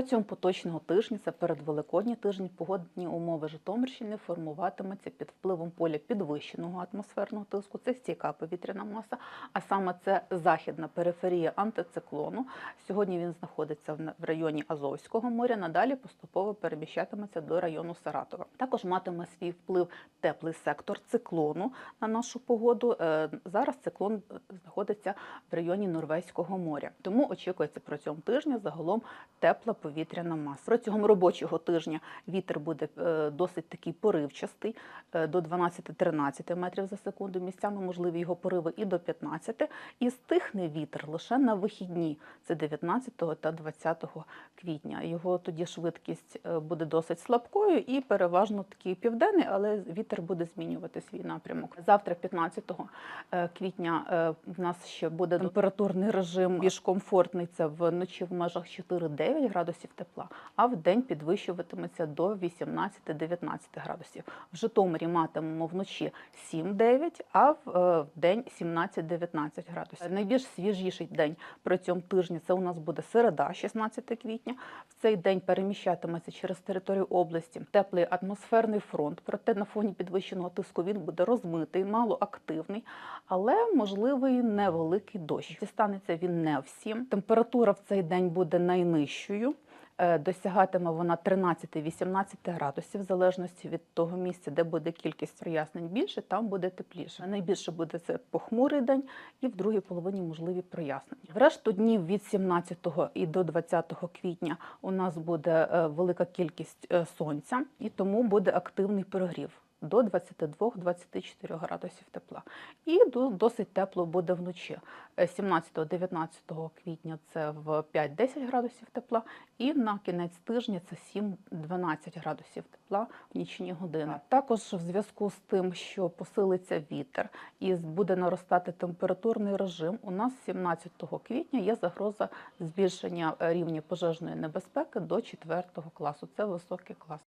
Протягом поточного тижня, це передвеликодній тиждень, погодні умови Житомирщини формуватимуться під впливом поля підвищеного атмосферного тиску. Це стійка повітряна маса, а саме це західна периферія антициклону. Сьогодні він знаходиться в районі Азовського моря. Надалі поступово переміщатиметься до району Саратова. Також матиме свій вплив теплий сектор циклону на нашу погоду. Е, Зараз циклон знаходиться в районі Норвезького моря. Тому очікується протягом тижня загалом тепла повітряна маса. Протягом робочого тижня вітер буде е, досить такий поривчастий е, до 12-13 метрів за секунду. Місцями можливі його пориви і до 15. І стихне вітер лише на вихідні. Це 19 та 20 квітня. Його тоді швидкість е, буде досить слабкою і переважно такий південний, але вітер буде змінювати свій напрямок. Завтра, 15 е, квітня, в нас ще буде температурний режим більш комфортний. Це вночі в межах 4-9 градусів тепла, а в день підвищуватиметься до 18-19 градусів. В Житомирі матимемо вночі 7-9, а в е, день 17-19 градусів. Найбільш свіжіший день протягом тижня це у нас буде середа, 16 квітня. В цей день переміщатиметься через територію області теплий атмосферний фронт. Проте на фоні підвищеного тиску він буде розмитий, малоактивний, але можливий невеликий дощ. Станеться він не всім. Температура в цей день буде найнижчою. Е, Досягатиме вона 13-18 градусів, в залежності від того місця, де буде кількість прояснень більше, там буде тепліше. Найбільше буде це похмурий день і в другій половині можливі прояснення. Решту днів від 17 і до 20 квітня у нас буде е, велика кількість е, сонця, і тому буде активний прогрів. До 22-24 градусів тепла. І до- досить тепло буде вночі. Е, 17-19 квітня це в 5-10 градусів тепла, і на кінець тижня це 7-12 градусів тепла в нічні години. Також в зв'язку з тим, що посилиться вітер і буде наростати температурний режим, у нас 17 квітня є загроза збільшення е, рівня пожежної небезпеки до 4 класу. Це високий клас.